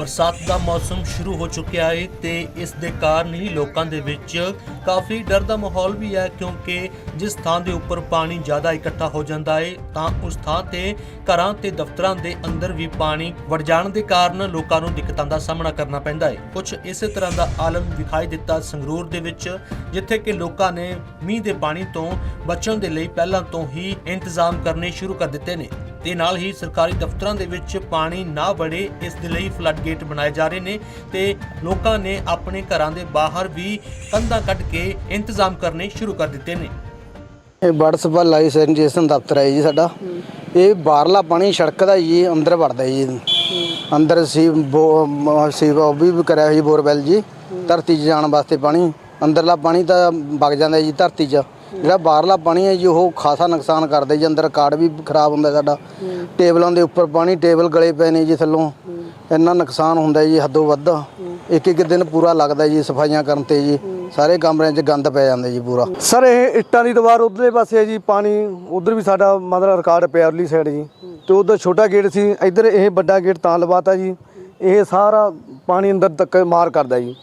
ਬਰਸਾਤ ਦਾ ਮੌਸਮ ਸ਼ੁਰੂ ਹੋ ਚੁੱਕਿਆ ਹੈ ਤੇ ਇਸ ਦੇ ਕਾਰਨ ਹੀ ਲੋਕਾਂ ਦੇ ਵਿੱਚ ਕਾਫੀ ਡਰ ਦਾ ਮਾਹੌਲ ਵੀ ਹੈ ਕਿਉਂਕਿ ਜਿਸ ਥਾਂ ਦੇ ਉੱਪਰ ਪਾਣੀ ਜ਼ਿਆਦਾ ਇਕੱਠਾ ਹੋ ਜਾਂਦਾ ਹੈ ਤਾਂ ਉਸ ਥਾਂ ਤੇ ਘਰਾਂ ਤੇ ਦਫ਼ਤਰਾਂ ਦੇ ਅੰਦਰ ਵੀ ਪਾਣੀ ਵੜ ਜਾਣ ਦੇ ਕਾਰਨ ਲੋਕਾਂ ਨੂੰ ਦਿੱਕਤਾਂ ਦਾ ਸਾਹਮਣਾ ਕਰਨਾ ਪੈਂਦਾ ਹੈ ਕੁਝ ਇਸੇ ਤਰ੍ਹਾਂ ਦਾ ਆਲਮ ਵਿਖਾਈ ਦਿੱਤਾ ਸੰਗਰੂਰ ਦੇ ਵਿੱਚ, ਜਿੱਥੇ ਕਿ ਲੋਕਾਂ ਨੇ ਮੀਂਹ ਦੇ ਪਾਣੀ ਤੋਂ ਬਚਣ ਦੇ ਲਈ ਪਹਿਲਾਂ ਤੋਂ ਹੀ ਇੰਤਜ਼ਾਮ ਕਰਨੇ ਸ਼ੁਰੂ ਕਰ ਦਿੱਤੇ ਨੇ। ਤੇ ਨਾਲ ਹੀ ਸਰਕਾਰੀ ਦਫ਼ਤਰਾਂ ਦੇ ਵਿੱਚ ਪਾਣੀ ਨਾ ਵੜੇ ਇਸ ਦੇ ਲਈ ਫਲੱਡ ਗੇਟ ਬਣਾਏ ਜਾ ਰਹੇ ਨੇ ਤੇ ਲੋਕਾਂ ਨੇ ਆਪਣੇ ਘਰਾਂ ਦੇ ਬਾਹਰ ਵੀ ਕੰਧਾਂ ਕੱਢ ਕੇ ਇੰਤਜ਼ਾਮ ਕਰਨੇ ਸ਼ੁਰੂ ਕਰ ਦਿੱਤੇ ਨੇ। ਇਹ ਵਟਸਐਪ ਲਾਈਵ ਸੈਨੀਟੇਸ਼ਨ ਦਫ਼ਤਰ ਹੈ ਜੀ ਸਾਡਾ। ਇਹ ਬਾਹਰਲਾ ਪਾਣੀ ਸੜਕ ਦਾ ਜੀ, ਅੰਦਰ ਵੜਦਾ ਜੀ। ਅੰਦਰ ਸੀ ਸੀ ਉਹ ਵੀ ਕਰਿਆ ਹੋਈ ਬੋਰਵੈਲ ਜੀ, ਧਰਤੀ 'ਚ ਜਾਣ ਵਾਸਤੇ ਪਾਣੀ। ਅੰਦਰਲਾ ਪਾਣੀ ਤਾਂ ਵਗ ਜਾਂਦਾ ਜੀ ਧਰਤੀ 'ਚ। ਜਿਹੜਾ ਬਾਹਰਲਾ ਪਾਣੀ ਹੈ ਜੀ, ਉਹ ਖਾਸਾ ਨੁਕਸਾਨ ਕਰਦਾ ਜੀ, ਅੰਦਰ ਕਾਰਡ ਵੀ ਖਰਾਬ ਹੁੰਦਾ ਸਾਡਾ। ਟੇਬਲਾਂ ਦੇ ਉੱਪਰ ਪਾਣੀ, ਟੇਬਲ ਗਲੇ ਪਏ ਨੇ ਜੀ ਥੱਲੋਂ। ਇੰਨਾ ਨੁਕਸਾਨ ਹੁੰਦਾ ਜੀ, ਹੱਦੋਂ ਵੱਧ। ਇੱਕ ਇੱਕ ਦਿਨ ਪੂਰਾ ਲੱਗਦਾ ਜੀ, ਸਫਾਈਆਂ ਕਰਨ ਤੇ ਜੀ। ਸਾਰੇ ਕਮਰਿਆਂ 'ਚ ਗੰਦ ਪੈ ਜਾਂਦਾ ਜੀ ਪੂਰਾ। ਸਰ, ਇਹ ਇੱਟਾਂ ਦੀ ਦੀਵਾਰ ਉਧਰਲੇ ਪਾਸੇ ਹੈ ਜੀ, ਪਾਣੀ ਉਧਰ ਵੀ ਸਾਡਾ ਮਤਲਬ ਰਿਕਾਰਡ ਪਿਆ ਉਰਲੀ ਸਾਈਡ ਜੀ। ਤੇ ਉਧਰ ਛੋਟਾ ਗੇਟ ਸੀ, ਇੱਧਰ ਇਹ ਵੱਡਾ ਗੇਟ ਤਾਂ ਲਵਾਤਾ ਜੀ। ਇਹ ਸਾਰਾ ਪਾਣੀ ਅੰਦਰ ਤੱਕ ਮਾਰ ਕਰਦਾ ਜੀ।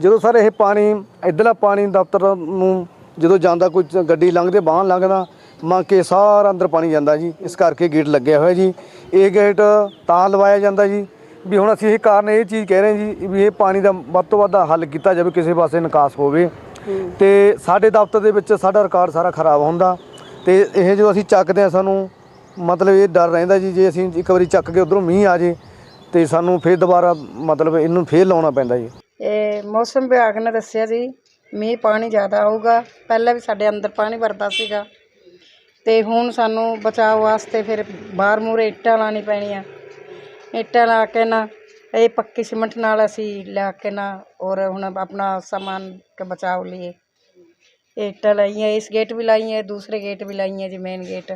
ਜਦੋਂ ਸਰ, ਇਹ ਪਾਣੀ, ਇੱਧਰਲਾ ਪਾਣੀ ਦਫ਼ਤਰ ਨੂੰ ਜਦੋਂ ਜਾਂਦਾ ਕੋਈ ਗੱਡੀ ਲੰਘਦੇ ਬਾਹਰ ਲੰਘਦਾ ਮੰਗ ਕੇ ਸਾਰਾ ਅੰਦਰ ਪਾਣੀ ਜਾਂਦਾ ਜੀ। ਇਸ ਕਰਕੇ ਗੇਟ ਲੱਗਿਆ ਹੋਇਆ ਜੀ। ਇਹ ਗੇਟ ਤਾਂ ਲਵਾਇਆ ਜਾਂਦਾ ਜੀ। ਵੀ ਹੁਣ ਅਸੀਂ ਇਹ ਕਾਰਨ ਇਹ ਚੀਜ਼ ਕਹਿ ਰਹੇ ਜੀ, ਵੀ ਇਹ ਪਾਣੀ ਦਾ ਵੱਧ ਤੋਂ ਵੱਧ ਹੱਲ ਕੀਤਾ ਜਾਵੇ, ਕਿਸੇ ਪਾਸੇ ਨਿਕਾਸ ਹੋਵੇ। ਤੇ ਸਾਡੇ ਦਫ਼ਤਰ ਦੇ ਵਿੱਚ ਸਾਡਾ ਰਿਕਾਰਡ ਸਾਰਾ ਖਰਾਬ ਹੁੰਦਾ। ਤੇ ਇਹ ਜੋ ਅਸੀਂ ਚੱਕਦੇ ਆ ਸਾਨੂੰ ਮਤਲਬ ਇਹ ਡਰ ਰਹਿੰਦਾ ਜੀ, ਜੇ ਅਸੀਂ ਇੱਕ ਵਾਰੀ ਚੱਕ ਕੇ ਉਧਰੋਂ ਮੀਂਹ ਆ ਜੇ, ਤੇ ਸਾਨੂੰ ਫੇਰ ਦੁਬਾਰਾ ਮਤਲਬ ਇਹਨੂੰ ਫੇਰ ਲਾਉਣਾ ਪੈਂਦਾ ਜੀ। ਇਹ ਮੌਸਮ ਵਿਭਾਗ ਨੇ ਦੱਸਿਆ ਜੀ ਮੀਂਹ ਪਾਣੀ ਜ਼ਿਆਦਾ ਆਊਗਾ, ਪਹਿਲਾਂ ਵੀ ਸਾਡੇ ਅੰਦਰ ਪਾਣੀ ਵਰਦਾ ਸੀਗਾ। ਤੇ ਹੁਣ ਸਾਨੂੰ ਬਚਾਅ ਵਾਸਤੇ ਫਿਰ ਬਾਹਰ ਮੂਰੇ ਇੱਟਾਂ ਲਾਣੀ ਪੈਣੀਆਂ। ਇੱਟਾਂ ਲਾ ਕੇ ਨਾ, ਇਹ ਪੱਕੀ ਸੀਮੈਂਟ ਨਾਲ ਅਸੀਂ ਲਾ ਕੇ ਨਾ ਔਰ ਹੁਣ ਆਪਣਾ ਸਮਾਨ ਕੇ ਬਚਾਓ ਲਈ ਇਹ ਇੱਟਾਂ ਲਾਈਆਂ, ਇਸ ਗੇਟ ਵੀ ਲਾਈਆਂ, ਦੂਸਰੇ ਗੇਟ ਵੀ ਲਾਈਆਂ ਜੀ ਮੇਨ ਗੇਟ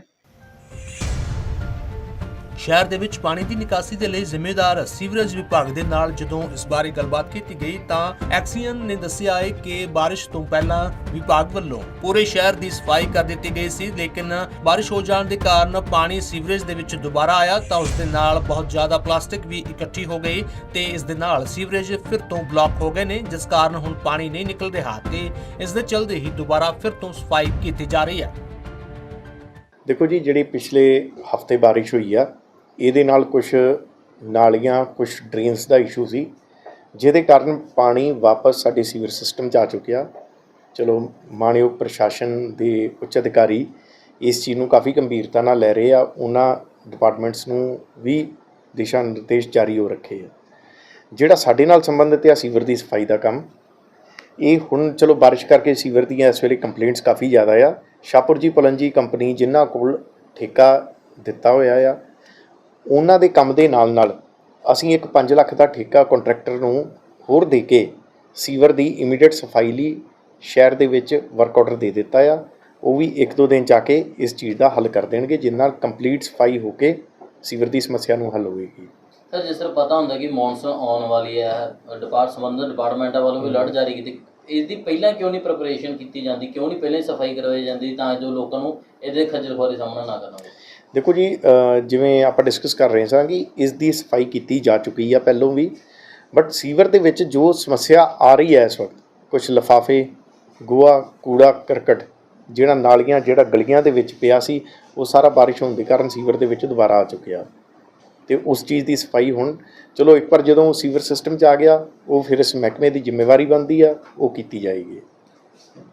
ਸ਼ਹਿਰ ਦੇ ਵਿੱਚ ਪਾਣੀ ਦੀ ਨਿਕਾਸੀ ਦੇ ਲਈ ਜ਼ਿੰਮੇਦਾਰ ਸੀਵਰੇਜ ਵਿਭਾਗ ਦੇ ਨਾਲ ਜਦੋਂ ਇਸ ਬਾਰੇ ਗੱਲਬਾਤ ਕੀਤੀ ਗਈ ਤਾਂ ਐਕਸੀਅਨ ਨੇ ਦੱਸਿਆ ਹੈ ਕਿ ਬਾਰਿਸ਼ ਤੋਂ ਪਹਿਲਾਂ ਵਿਭਾਗ ਵੱਲੋਂ ਪੂਰੇ ਸ਼ਹਿਰ ਦੀ ਸਫ਼ਾਈ ਕਰ ਦਿੱਤੀ ਗਈ ਸੀ, ਲੇਕਿਨ ਬਾਰਿਸ਼ ਹੋ ਜਾਣ ਦੇ ਕਾਰਨ ਪਾਣੀ ਸੀਵਰੇਜ ਦੇ ਵਿੱਚ ਦੁਬਾਰਾ ਆਇਆ ਤਾਂ ਉਸ ਦੇ ਨਾਲ ਬਹੁਤ ਜ਼ਿਆਦਾ ਪਲਾਸਟਿਕ ਵੀ ਇਕੱਠੀ ਹੋ ਗਈ ਤੇ ਇਸ ਦੇ ਨਾਲ ਸੀਵਰੇਜ ਫਿਰ ਤੋਂ ਬਲੌਕ ਹੋ ਗਏ ਨੇ, ਜਿਸ ਕਾਰਨ ਹੁਣ ਪਾਣੀ ਨਹੀਂ ਨਿਕਲ ਰਿਹਾ ਤੇ ਇਸ ਦੇ ਚਲਦੇ ਹੀ ਦੁਬਾਰਾ ਫਿਰ ਤੋਂ ਸਫ਼ਾਈ ਕੀਤੀ ਜਾ ਰਹੀ ਹੈ। ਦੇਖੋ ਜੀ, ਜਿਹੜੀ ਪਿਛਲੇ ਹਫ਼ਤੇ ਬਾਰਿਸ਼ ਹੋਈ ਆ ਇਹਦੇ ਨਾਲ ਕੁਝ ਨਾਲੀਆਂ ਕੁਝ ਡਰੇਨਸ ਦਾ ਇਸ਼ੂ ਸੀ, ਜਿਹਦੇ ਕਾਰਨ ਪਾਣੀ ਵਾਪਸ ਸਾਡੇ ਸੀਵਰ ਸਿਸਟਮ 'ਚ ਆ ਚੁੱਕਿਆ। ਚਲੋ ਮਾਣਯੋਗ ਪ੍ਰਸ਼ਾਸਨ ਦੇ ਉੱਚ ਅਧਿਕਾਰੀ ਇਸ ਚੀਜ਼ ਨੂੰ ਕਾਫੀ ਗੰਭੀਰਤਾ ਨਾਲ ਲੈ ਰਹੇ ਆ। ਉਹਨਾਂ ਡਿਪਾਰਟਮੈਂਟਸ ਨੂੰ ਵੀ ਦਿਸ਼ਾ ਨਿਰਦੇਸ਼ ਜਾਰੀ ਹੋ ਰੱਖੇ ਆ। ਜਿਹੜਾ ਸਾਡੇ ਨਾਲ ਸੰਬੰਧਿਤ ਆ ਸੀਵਰ ਦੀ ਸਫ਼ਾਈ ਦਾ ਕੰਮ, ਇਹ ਹੁਣ ਚਲੋ ਬਾਰਿਸ਼ ਕਰਕੇ ਸੀਵਰ ਦੀਆਂ ਇਸ ਵੇਲੇ ਕੰਪਲੇਂਟਸ ਕਾਫੀ ਜ਼ਿਆਦਾ ਆ। ਸ਼ਾਹਪੁਰ ਜੀ, ਪਲੰਜੀ ਕੰਪਨੀ ਜਿਨ੍ਹਾਂ ਕੋਲ ਠੇਕਾ ਦਿੱਤਾ ਹੋਇਆ ਆ ਉਹਨਾਂ ਦੇ ਕੰਮ ਦੇ ਨਾਲ ਨਾਲ ਅਸੀਂ ਇੱਕ 5 ਲੱਖ ਦਾ ਠੇਕਾ ਕੰਟਰੈਕਟਰ ਨੂੰ ਹੋਰ ਦੇ ਕੇ ਸੀਵਰ ਦੀ ਇਮੀਡੀਏਟ ਸਫ਼ਾਈ ਲਈ ਸ਼ਹਿਰ ਦੇ ਵਿੱਚ ਵਰਕ ਆਰਡਰ ਦੇ ਦਿੱਤਾ ਆ। ਉਹ ਵੀ ਇੱਕ ਦੋ ਦਿਨ ਆ ਕੇ ਇਸ ਚੀਜ਼ ਦਾ ਹੱਲ ਕਰ ਦੇਣਗੇ ਜਿਸ ਨਾਲ ਕੰਪਲੀਟ ਸਫ਼ਾਈ ਹੋ ਕੇ ਸੀਵਰ ਦੀ ਸਮੱਸਿਆ ਨੂੰ ਹੱਲ ਹੋਵੇਗੀ ਸਰ ਜਿਸ ਤਰ੍ਹਾਂ ਪਤਾ ਹੁੰਦਾ ਕਿ ਮੌਨਸੂਨ ਆਉਣ ਵਾਲੀ ਹੈ ਡਿਪਾਰਟ ਸੰਬੰਧਿਤ ਡਿਪਾਰਟਮੈਂਟਾਂ ਵੱਲੋਂ ਵੀ ਅਲਰਟ ਜਾਰੀ ਕੀਤੀ ਇਸ ਦੀ ਪਹਿਲਾਂ ਕਿਉਂ ਨਹੀਂ ਪ੍ਰੈਪਰੇਸ਼ਨ ਕੀਤੀ ਜਾਂਦੀ ਕਿਉਂ ਨਹੀਂ ਪਹਿਲਾਂ ਹੀ ਸਫ਼ਾਈ ਕਰਵਾਈ ਜਾਂਦੀ ਤਾਂ ਜੋ ਲੋਕਾਂ ਨੂੰ ਇਹਦੇ ਖੱਜਲ ਖੁਆਰੀ ਸਾਹਮਣਾ ਨਾ ਕਰਨਾ ਪਵੇ? ਦੇਖੋ ਜੀ ਜਿਵੇਂ ਆਪਾਂ ਡਿਸਕਸ ਕਰ ਰਹੇ ਸਾਂ ਕਿ ਇਸ ਦੀ ਸਫ਼ਾਈ ਕੀਤੀ ਜਾ ਚੁੱਕੀ ਆ ਪਹਿਲੋਂ ਵੀ ਬਟ ਸੀਵਰ ਦੇ ਵਿੱਚ ਜੋ ਸਮੱਸਿਆ ਆ ਰਹੀ ਹੈ ਇਸ ਵਕਤ ਕੁਝ ਲਫਾਫੇ, ਗੋਆ, ਕੂੜਾ, ਕਰਕਟ, ਜਿਹੜਾ ਨਾਲੀਆਂ, ਜਿਹੜਾ ਗਲੀਆਂ ਦੇ ਵਿੱਚ ਪਿਆ ਸੀ, ਉਹ ਸਾਰਾ ਬਾਰਿਸ਼ ਹੋਣ ਦੇ ਕਾਰਨ ਸੀਵਰ ਦੇ ਵਿੱਚ ਦੁਬਾਰਾ ਆ ਚੁੱਕਿਆ। ਤੇ ਉਸ ਚੀਜ਼ ਦੀ ਸਫ਼ਾਈ ਹੁਣ, ਚਲੋ ਇੱਕ ਵਾਰ ਜਦੋਂ ਸੀਵਰ ਸਿਸਟਮ 'ਚ ਆ ਗਿਆ, ਉਹ ਫਿਰ ਇਸ ਮਹਿਕਮੇ ਦੀ ਜ਼ਿੰਮੇਵਾਰੀ ਬਣਦੀ ਆ, ਉਹ ਕੀਤੀ ਜਾਏਗੀ।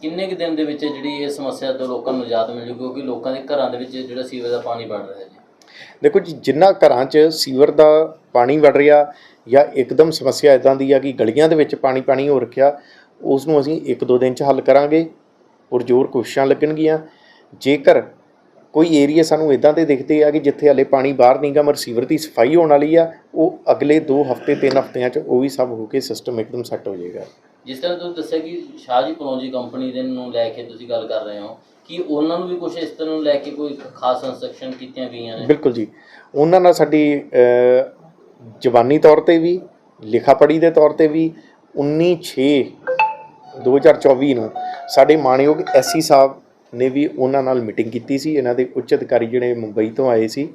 ਕਿੰਨੇ ਕੁ ਦਿਨ ਦੇ ਵਿੱਚ ਜਿਹੜੀ ਇਹ ਸਮੱਸਿਆ ਤੋਂ ਲੋਕਾਂ ਨੂੰ ਨਿਜਾਤ ਮਿਲ ਜੂ ਕਿਉਂਕਿ ਲੋਕਾਂ ਦੇ ਘਰਾਂ ਦੇ ਵਿੱਚ ਜਿਹੜਾ ਸੀਵਰ ਦਾ ਪਾਣੀ ਵੜ ਰਿਹਾ ਜੀ। ਦੇਖੋ ਜੀ, ਜਿੰਨਾ ਘਰਾਂ 'ਚ ਸੀਵਰ ਦਾ ਪਾਣੀ ਵੜ ਰਿਹਾ ਜਾਂ ਇੱਕਦਮ ਸਮੱਸਿਆ ਇਦਾਂ ਦੀ ਆ ਕਿ ਗਲੀਆਂ ਦੇ ਵਿੱਚ ਪਾਣੀ ਪਾਣੀ ਹੋ ਰੱਖਿਆ ਉਸ ਨੂੰ ਅਸੀਂ ਇੱਕ ਦੋ ਦਿਨ 'ਚ ਹੱਲ ਕਰਾਂਗੇ ਪੁਰਜੋਰ ਕੋਸ਼ਿਸ਼ਾਂ ਲੱਗਣਗੀਆਂ। ਜੇਕਰ ਕੋਈ ਏਰੀਆ ਸਾਨੂੰ ਇਦਾਂ ਦੇ ਦਿਖਦੇ ਆ ਕਿ ਜਿੱਥੇ ਹਲੇ ਪਾਣੀ ਬਾਹਰ ਨਹੀਂਗਾ ਮਰ ਸੀਵਰ ਦੀ ਸਫ਼ਾਈ ਹੋਣ ਵਾਲੀ ਆ, ਉਹ ਅਗਲੇ 2 ਹਫ਼ਤੇ 3 ਹਫ਼ਤਿਆਂ 'ਚ ਉਹ ਵੀ ਸਭ ਹੋ ਕੇ ਸਿਸਟਮ ਇੱਕਦਮ ਸੈੱਟ ਹੋ ਜਾਏਗਾ। ਜਿਸ ਤਰ੍ਹਾਂ ਤੁਸੀਂ ਦੱਸਿਆ ਕਿ ਸ਼ਾਹਜੀ ਪਲੌਂਜੀ ਕੰਪਨੀ ਦੇ ਨੂੰ ਲੈ ਕੇ ਤੁਸੀਂ ਗੱਲ ਕਰ ਰਹੇ ਹੋ, ਕਿ ਉਹਨਾਂ ਨੂੰ ਵੀ ਕੁਝ ਇਸ ਤਰ੍ਹਾਂ ਨੂੰ ਲੈ ਕੇ ਕੋਈ ਖਾਸ ਇਨਸਟਰਕਸ਼ਨ ਕੀਤੀਆਂ ਗਈਆਂ ਨੇ? ਬਿਲਕੁਲ ਜੀ। ਉਹਨਾਂ ਨਾਲ ਸਾਡੀ ਜਵਾਨੀ ਤੌਰ ਤੇ ਵੀ ਲਿਖਾ ਪੜੀ ਦੇ ਤੌਰ ਤੇ ਵੀ 19 6 2024 ਨੂੰ ਸਾਡੇ ਮਾਣਯੋਗ ਐਸਸੀ ਸਾਹਿਬ ਨੇ ਵੀ ਉਹਨਾਂ ਨਾਲ ਮੀਟਿੰਗ ਕੀਤੀ ਸੀ। ਇਹਨਾਂ ਦੇ ਉੱਚ ਅਧਿਕਾਰੀ ਜਿਹੜੇ ਮੁੰਬਈ ਤੋਂ ਆਏ ਸੀ,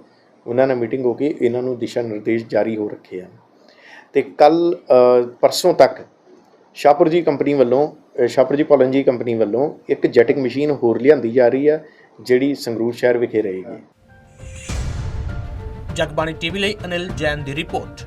ਉਹਨਾਂ ਨਾਲ ਮੀਟਿੰਗ ਹੋ ਕੇ ਇਹਨਾਂ ਨੂੰ ਦਿਸ਼ਾ ਨਿਰਦੇਸ਼ ਜਾਰੀ ਹੋ ਰੱਖੇ ਹਨ। ਤੇ ਕੱਲ ਪਰਸੋਂ ਤੱਕ ਸ਼ਾਹਪੁਰ ਜੀ ਕੰਪਨੀ ਵੱਲੋਂ ਅ, ਸ਼ਾਹਪੁਰ ਜੀ ਪੋਲਨ ਜੀ ਕੰਪਨੀ ਵੱਲੋਂ ਇੱਕ ਜੈਟਿੰਗ ਮਸ਼ੀਨ ਹੋਰ ਲਿਆਂਦੀ ਜਾ ਰਹੀ ਹੈ ਜਿਹੜੀ ਸੰਗਰੂਰ ਸ਼ਹਿਰ ਵਿਖੇ ਰਹੇਗੀ। ਜਗਬਾਣੀ ਟੀਵੀ ਲਈ ਅਨਿਲ ਜੈਨ ਦੀ ਰਿਪੋਰਟ।